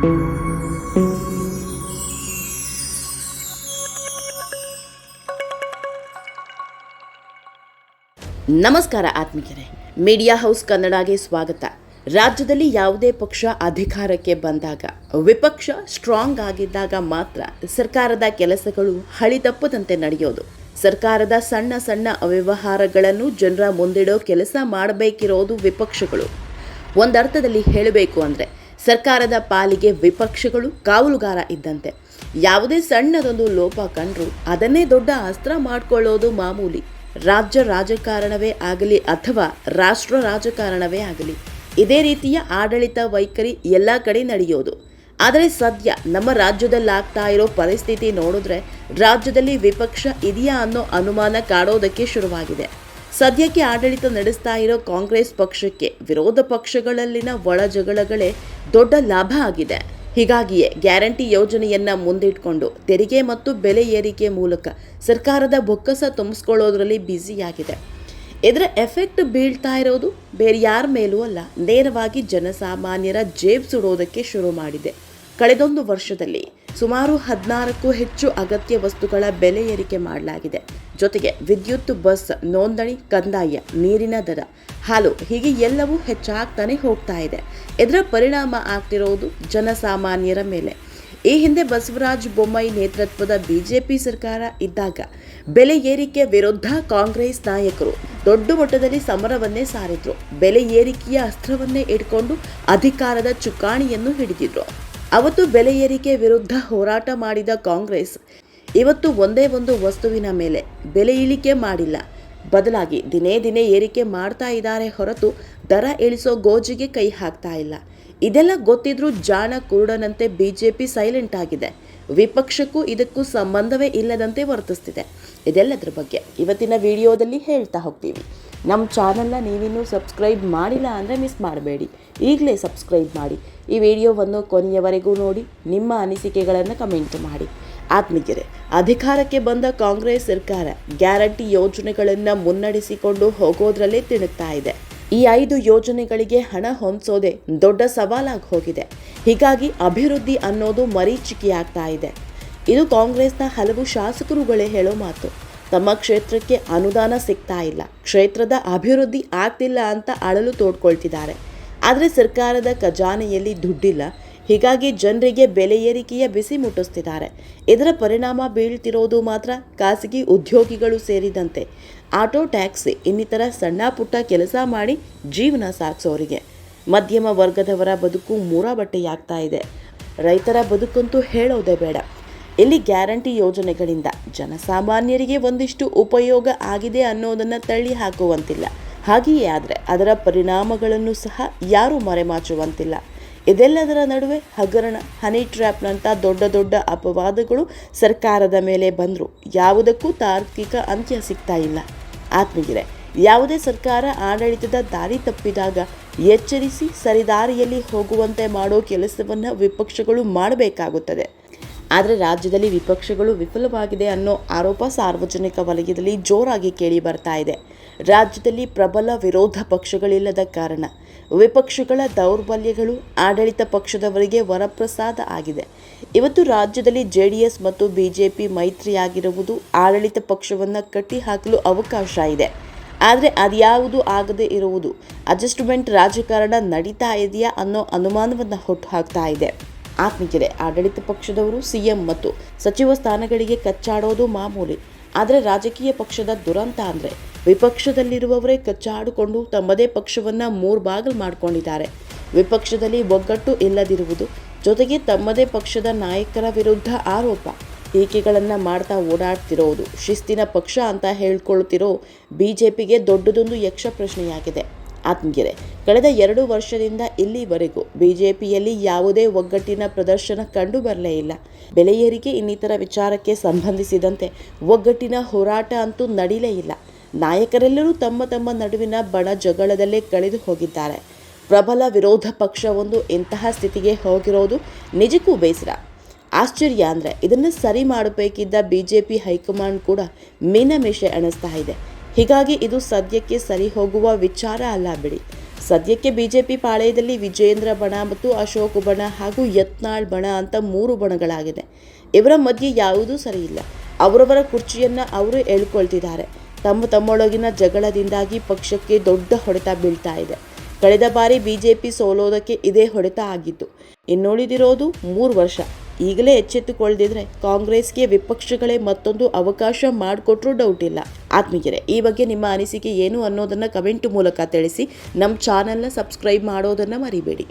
ನಮಸ್ಕಾರ ಆತ್ಮೀಯರೇ. Media house ಕನ್ನಡಗೆ ಸ್ವಾಗತ. ರಾಜ್ಯದಲ್ಲಿ ಯಾವುದೇ ಪಕ್ಷ ಅಧಿಕಾರಕ್ಕೆ ಬಂದಾಗ, ವಿಪಕ್ಷ ಸ್ಟ್ರಾಂಗ್ ಆಗಿದ್ದಾಗ ಮಾತ್ರ ಸರ್ಕಾರದ ಕೆಲಸಗಳು ಹಳಿತಪ್ಪದಂತೆ ನಡೆಯೋದು. ಸರ್ಕಾರದ ಸಣ್ಣ ಸಣ್ಣ ಅವ್ಯವಹಾರಗಳನ್ನು ಜನರ ಮುಂದಿಡೋ ಕೆಲಸ ಮಾಡಬೇಕಿರೋದು ವಿಪಕ್ಷಗಳು. ಒಂದರ್ಥದಲ್ಲಿ ಹೇಳಬೇಕು ಅಂದರೆ ಸರ್ಕಾರದ ಪಾಲಿಗೆ ವಿಪಕ್ಷಗಳು ಕಾವಲುಗಾರ ಇದ್ದಂತೆ. ಯಾವುದೇ ಸಣ್ಣದೊಂದು ಲೋಪ ಕಂಡರೂ ಅದನ್ನೇ ದೊಡ್ಡ ಅಸ್ತ್ರ ಮಾಡಿಕೊಳ್ಳೋದು ಮಾಮೂಲಿ. ರಾಜ್ಯ ರಾಜಕಾರಣವೇ ಆಗಲಿ ಅಥವಾ ರಾಷ್ಟ್ರ ರಾಜಕಾರಣವೇ ಆಗಲಿ, ಇದೇ ರೀತಿಯ ಆಡಳಿತ ವೈಖರಿ ಎಲ್ಲ ಕಡೆ ನಡೆಯೋದು. ಆದರೆ ಸದ್ಯ ನಮ್ಮ ರಾಜ್ಯದಲ್ಲಾಗ್ತಾ ಇರೋ ಪರಿಸ್ಥಿತಿ ನೋಡಿದ್ರೆ ರಾಜ್ಯದಲ್ಲಿ ವಿಪಕ್ಷ ಇದೆಯಾ ಅನ್ನೋ ಅನುಮಾನ ಕಾಡೋದಕ್ಕೆ ಶುರುವಾಗಿದೆ. ಸದ್ಯಕ್ಕೆ ಆಡಳಿತ ನಡೆಸ್ತಾ ಇರೋ ಕಾಂಗ್ರೆಸ್ ಪಕ್ಷಕ್ಕೆ ವಿರೋಧ ಪಕ್ಷಗಳಲ್ಲಿನ ಒಳ ಜಗಳಗಳೇ ದೊಡ್ಡ ಲಾಭ ಆಗಿದೆ. ಹೀಗಾಗಿಯೇ ಗ್ಯಾರಂಟಿ ಯೋಜನೆಯನ್ನ ಮುಂದಿಟ್ಕೊಂಡು ತೆರಿಗೆ ಮತ್ತು ಬೆಲೆ ಏರಿಕೆ ಮೂಲಕ ಸರ್ಕಾರದ ಬೊಕ್ಕಸ ತುಂಬಿಸ್ಕೊಳ್ಳೋದ್ರಲ್ಲಿ ಬ್ಯುಸಿಯಾಗಿದೆ. ಇದರ ಎಫೆಕ್ಟ್ ಬೀಳ್ತಾ ಇರೋದು ಬೇರೆ ಯಾರ ಮೇಲೂ ಅಲ್ಲ, ನೇರವಾಗಿ ಜನಸಾಮಾನ್ಯರ ಜೇಬ್ ಸುಡೋದಕ್ಕೆ ಶುರು ಮಾಡಿದೆ. ಕಳೆದೊಂದು ವರ್ಷದಲ್ಲಿ ಸುಮಾರು ಹದಿನಾರಕ್ಕೂ ಹೆಚ್ಚು ಅಗತ್ಯ ವಸ್ತುಗಳ ಬೆಲೆ ಏರಿಕೆ ಮಾಡಲಾಗಿದೆ. ಜೊತೆಗೆ ವಿದ್ಯುತ್ ಬಸ್, ನೋಂದಣಿ, ಕಂದಾಯ, ನೀರಿನ ದರ, ಹಾಲು ಹೀಗೆ ಎಲ್ಲವೂ ಹೆಚ್ಚಾಗ್ತಾನೆ ಹೋಗ್ತಾ ಇದೆ. ಇದರ ಪರಿಣಾಮ ಆಗ್ತಿರೋದು ಜನಸಾಮಾನ್ಯರ ಮೇಲೆ. ಈ ಹಿಂದೆ ಬಸವರಾಜ ಬೊಮ್ಮಾಯಿ ನೇತೃತ್ವದ ಬಿಜೆಪಿ ಸರ್ಕಾರ ಇದ್ದಾಗ ಬೆಲೆ ಏರಿಕೆ ವಿರುದ್ಧ ಕಾಂಗ್ರೆಸ್ ನಾಯಕರು ದೊಡ್ಡ ಮಟ್ಟದಲ್ಲಿ ಸಮರವನ್ನೇ ಸಾರಿದ್ರು. ಬೆಲೆ ಏರಿಕೆಯ ಅಸ್ತ್ರವನ್ನೇ ಇಟ್ಕೊಂಡು ಅಧಿಕಾರದ ಚುಕ್ಕಾಣಿಯನ್ನು ಹಿಡಿದಿದ್ರು. ಅವತ್ತು ಬೆಲೆ ಏರಿಕೆ ವಿರುದ್ಧ ಹೋರಾಟ ಮಾಡಿದ ಕಾಂಗ್ರೆಸ್ ಇವತ್ತು ಒಂದೇ ಒಂದು ವಸ್ತುವಿನ ಮೇಲೆ ಬೆಲೆ ಇಳಿಕೆ ಮಾಡಿಲ್ಲ. ಬದಲಾಗಿ ದಿನೇ ದಿನೇ ಏರಿಕೆ ಮಾಡ್ತಾ ಇದ್ದಾರೆ ಹೊರತು ದರ ಇಳಿಸೋ ಗೋಜಿಗೆ ಕೈ ಹಾಕ್ತಾ ಇಲ್ಲ. ಇದೆಲ್ಲ ಗೊತ್ತಿದ್ರೂ ಜಾಣ ಕುರುಡನಂತೆ ಬಿಜೆಪಿ ಸೈಲೆಂಟ್ ಆಗಿದೆ. ವಿಪಕ್ಷಕ್ಕೂ ಇದಕ್ಕೂ ಸಂಬಂಧವೇ ಇಲ್ಲದಂತೆ ವರ್ತಿಸ್ತಿದೆ. ಇದೆಲ್ಲದರ ಬಗ್ಗೆ ಇವತ್ತಿನ ವಿಡಿಯೋದಲ್ಲಿ ಹೇಳ್ತಾ ಹೋಗ್ತೀವಿ. ನಮ್ಮ ಚಾನಲ್ನ ನೀವಿನ್ನೂ ಸಬ್ಸ್ಕ್ರೈಬ್ ಮಾಡಿಲ್ಲ ಅಂದರೆ ಮಿಸ್ ಮಾಡಬೇಡಿ. ಈಗಲೇ ಸಬ್ಸ್ಕ್ರೈಬ್ ಮಾಡಿ. ಈ ವಿಡಿಯೋವನ್ನು ಕೊನೆಯವರೆಗೂ ನೋಡಿ, ನಿಮ್ಮ ಅನಿಸಿಕೆಗಳನ್ನು ಕಮೆಂಟ್ ಮಾಡಿ. ಆತ್ಮೀಯರೇ, ಅಧಿಕಾರಕ್ಕೆ ಬಂದ ಕಾಂಗ್ರೆಸ್ ಸರ್ಕಾರ ಗ್ಯಾರಂಟಿ ಯೋಜನೆಗಳನ್ನು ಮುನ್ನಡೆಸಿಕೊಂಡು ಹೋಗೋದ್ರಲ್ಲೇ ತಿಣುಕ್ತಾ ಇದೆ. ಈ ಐದು ಯೋಜನೆಗಳಿಗೆ ಹಣ ಹೊಂದಿಸೋದೇ ದೊಡ್ಡ ಸವಾಲಾಗಿ ಹೋಗಿದೆ. ಹೀಗಾಗಿ ಅಭಿವೃದ್ಧಿ ಅನ್ನೋದು ಮರೀಚಿಕೆಯಾಗ್ತಾ ಇದೆ. ಇದು ಕಾಂಗ್ರೆಸ್ನ ಹಲವು ಶಾಸಕರುಗಳೇ ಹೇಳೋ ಮಾತು. ತಮ್ಮ ಕ್ಷೇತ್ರಕ್ಕೆ ಅನುದಾನ ಸಿಗ್ತಾ ಇಲ್ಲ. ಕ್ಷೇತ್ರದ ಅಭಿವೃದ್ಧಿ ಆಗ್ತಿಲ್ಲ ಅಂತ ಅಳಲು ತೋಡ್ಕೊಳ್ತಿದ್ದಾರೆ. ಆದರೆ ಸರ್ಕಾರದ ಖಜಾನೆಯಲ್ಲಿ ದುಡ್ಡಿಲ್ಲ. ಹೀಗಾಗಿ ಜನರಿಗೆ ಬೆಲೆ ಏರಿಕೆಯ ಬಿಸಿ ಮುಟ್ಟಿಸ್ತಿದ್ದಾರೆ. ಇದರ ಪರಿಣಾಮ ಬೀಳ್ತಿರೋದು ಮಾತ್ರ ಖಾಸಗಿ ಉದ್ಯೋಗಿಗಳು ಸೇರಿದಂತೆ. ಆಟೋ, ಟ್ಯಾಕ್ಸಿ, ಇನ್ನಿತರ ಸಣ್ಣ ಪುಟ್ಟ ಕೆಲಸ ಮಾಡಿ ಜೀವನ ಸಾಗಿಸೋರಿಗೆ ಮಧ್ಯಮ ವರ್ಗದವರ ಬದುಕು ಮೂರ ಬಟ್ಟೆಯಾಗ್ತಾ ಇದೆ. ರೈತರ ಬದುಕಂತೂ ಹೇಳೋದೇ ಬೇಡ. ಇಲ್ಲಿ ಗ್ಯಾರಂಟಿ ಯೋಜನೆಗಳಿಂದ ಜನಸಾಮಾನ್ಯರಿಗೆ ಒಂದಿಷ್ಟು ಉಪಯೋಗ ಆಗಿದೆ ಅನ್ನೋದನ್ನು ತಳ್ಳಿ ಹಾಕುವಂತಿಲ್ಲ. ಹಾಗೆಯೇ ಆದರೆ ಅದರ ಪರಿಣಾಮಗಳನ್ನು ಸಹ ಯಾರೂ ಮರೆಮಾಚುವಂತಿಲ್ಲ. ಇದೆಲ್ಲದರ ನಡುವೆ ಹಗರಣ ಹನಿ ಟ್ರ್ಯಾಪ್ನಂಥ ದೊಡ್ಡ ದೊಡ್ಡ ಅಪವಾದಗಳು ಸರ್ಕಾರದ ಮೇಲೆ ಬಂದರೂ. ಯಾವುದಕ್ಕೂ ತಾರ್ಕಿಕ ಅಂತ್ಯ ಸಿಗ್ತಾ ಇಲ್ಲ. ಆತ್ಮಗಿರೆ ಯಾವುದೇ ಸರ್ಕಾರ ಆಡಳಿತದ ದಾರಿ ತಪ್ಪಿದಾಗ ಎಚ್ಚರಿಸಿ ಸರಿದಾರಿಯಲ್ಲಿ ಹೋಗುವಂತೆ ಮಾಡೋ ಕೆಲಸವನ್ನು ವಿಪಕ್ಷಗಳು ಮಾಡಬೇಕಾಗುತ್ತದೆ. ಆದರೆ ರಾಜ್ಯದಲ್ಲಿ ವಿಪಕ್ಷಗಳು ವಿಫಲವಾಗಿದೆ ಅನ್ನೋ ಆರೋಪ ಸಾರ್ವಜನಿಕ ವಲಯದಲ್ಲಿ ಜೋರಾಗಿ ಕೇಳಿ ಬರ್ತಾ ಇದೆ. ರಾಜ್ಯದಲ್ಲಿ ಪ್ರಬಲ ವಿರೋಧ ಪಕ್ಷಗಳಿಲ್ಲದ ಕಾರಣ ವಿಪಕ್ಷಗಳ ದೌರ್ಬಲ್ಯಗಳು ಆಡಳಿತ ಪಕ್ಷದವರಿಗೆ ವರಪ್ರಸಾದ ಆಗಿದೆ. ಇವತ್ತು ರಾಜ್ಯದಲ್ಲಿ ಜೆ ಡಿ ಎಸ್ ಮತ್ತು ಪಿ ಮೈತ್ರಿಯಾಗಿರುವುದು ಆಡಳಿತ ಪಕ್ಷವನ್ನು ಕಟ್ಟಿಹಾಕಲು ಅವಕಾಶ ಇದೆ. ಆದರೆ ಅದ್ಯಾವುದು ಆಗದೇ ಇರುವುದು ಅಡ್ಜಸ್ಟ್ಮೆಂಟ್ ರಾಜಕಾರಣ ನಡೀತಾ ಇದೆಯಾ ಅನ್ನೋ ಅನುಮಾನವನ್ನು ಹುಟ್ಟು ಹಾಕ್ತಾ ಇದೆ. ಆತ್ಮೀಯರೇ, ಆಡಳಿತ ಪಕ್ಷದವರು, ಸಿಎಂ ಮತ್ತು ಸಚಿವ ಸ್ಥಾನಗಳಿಗೆ ಕಚ್ಚಾಡೋದು ಮಾಮೂಲಿ. ಆದರೆ ರಾಜಕೀಯ ಪಕ್ಷದ ದುರಂತ ಅಂದರೆ ವಿಪಕ್ಷದಲ್ಲಿರುವವರೇ ಕಚ್ಚಾಡಿಕೊಂಡು ತಮ್ಮದೇ ಪಕ್ಷವನ್ನು ಮೂರು ಬಾಗಿಲು ಮಾಡಿಕೊಂಡಿದ್ದಾರೆ. ವಿಪಕ್ಷದಲ್ಲಿ ಒಗ್ಗಟ್ಟು ಇಲ್ಲದಿರುವುದು, ಜೊತೆಗೆ ತಮ್ಮದೇ ಪಕ್ಷದ ನಾಯಕರ ವಿರುದ್ಧ ಆರೋಪ. ಟೀಕೆಗಳನ್ನು ಮಾಡ್ತಾ ಓಡಾಡ್ತಿರೋದು, ಶಿಸ್ತಿನ ಪಕ್ಷ ಅಂತ ಹೇಳ್ಕೊಳ್ತಿರೋ ಬಿ ಜೆ ಪಿಗೆ ದೊಡ್ಡದೊಂದು ಯಕ್ಷ ಪ್ರಶ್ನೆಯಾಗಿದೆ. ಆತ್ಮೀಯರೇ ಕಳೆದ ಎರಡು ವರ್ಷದಿಂದ ಇಲ್ಲಿವರೆಗೂ ಬಿಜೆಪಿಯಲ್ಲಿ ಯಾವುದೇ ಒಗ್ಗಟ್ಟಿನ ಪ್ರದರ್ಶನ ಕಂಡು ಬರಲೇ ಇಲ್ಲ. ಬೆಲೆ ಏರಿಕೆ ಇನ್ನಿತರ ವಿಚಾರಕ್ಕೆ ಸಂಬಂಧಿಸಿದಂತೆ ಒಗ್ಗಟ್ಟಿನ ಹೋರಾಟ ಅಂತೂ ನಡೀಲೇ ಇಲ್ಲ. ನಾಯಕರೆಲ್ಲರೂ ತಮ್ಮ ತಮ್ಮ ನಡುವಿನ ಬಣ ಜಗಳದಲ್ಲೇ ಕಳೆದು ಹೋಗಿದ್ದಾರೆ. ಪ್ರಬಲ ವಿರೋಧ ಪಕ್ಷವೊಂದು ಇಂತಹ ಸ್ಥಿತಿಗೆ ಹೋಗಿರೋದು ನಿಜಕ್ಕೂ ಬೇಸರ. ಆಶ್ಚರ್ಯ ಅಂದರೆ ಇದನ್ನು ಸರಿ ಮಾಡಬೇಕಿದ್ದ B J P high command ಕೂಡ ಮೀನಮೇಷೆ ಅಣಿಸ್ತಾ ಇದೆ. ಹೀಗಾಗಿ ಇದು ಸದ್ಯಕ್ಕೆ ಸರಿ ಹೋಗುವ ವಿಚಾರ ಅಲ್ಲ ಬಿಡಿ. ಸದ್ಯಕ್ಕೆ ಬಿಜೆಪಿ ಪಾಳೆಯದಲ್ಲಿ ವಿಜಯೇಂದ್ರ ಬಣ ಮತ್ತು ಅಶೋಕ್ ಬಣ ಹಾಗೂ ಯತ್ನಾಳ್ ಬಣ ಅಂತ ಮೂರು ಬಣಗಳಾಗಿದೆ. ಇವರ ಮಧ್ಯೆ ಯಾವುದೂ ಸರಿಯಿಲ್ಲ ಅವರವರ ಕುರ್ಚಿಯನ್ನು ಅವರು ಎಳ್ಕೊಳ್ತಿದ್ದಾರೆ. ತಮ್ಮ ತಮ್ಮೊಳಗಿನ ಜಗಳದಿಂದಾಗಿ ಪಕ್ಷಕ್ಕೆ ದೊಡ್ಡ ಹೊಡೆತ ಬೀಳ್ತಾ ಇದೆ. ಕಳೆದ ಬಾರಿ ಬಿಜೆಪಿ ಸೋಲೋದಕ್ಕೆ ಇದೇ ಹೊಡೆತ ಆಗಿತ್ತು. ಇನ್ನುಳಿದಿರೋದು ಮೂರು ವರ್ಷ. ಈಗಲೇ ಎಚ್ಚೆತ್ತುಕೊಳ್ಳದಿದ್ರೆ ಕಾಂಗ್ರೆಸ್ಗೆ ವಿಪಕ್ಷಗಳೇ ಮತ್ತೊಂದು ಅವಕಾಶ ಮಾಡಿಕೊಟ್ರೂ ಡೌಟ್ ಇಲ್ಲ. ಆತ್ಮೀಯರೇ, ಈ ಬಗ್ಗೆ ನಿಮ್ಮ ಅನಿಸಿಕೆ ಏನು ಅನ್ನೋದನ್ನು ಕಮೆಂಟ್ ಮೂಲಕ ತಿಳಿಸಿ. ನಮ್ಮ ಚಾನಲ್ನ ಸಬ್ಸ್ಕ್ರೈಬ್ ಮಾಡೋದನ್ನು ಮರಿಬೇಡಿ.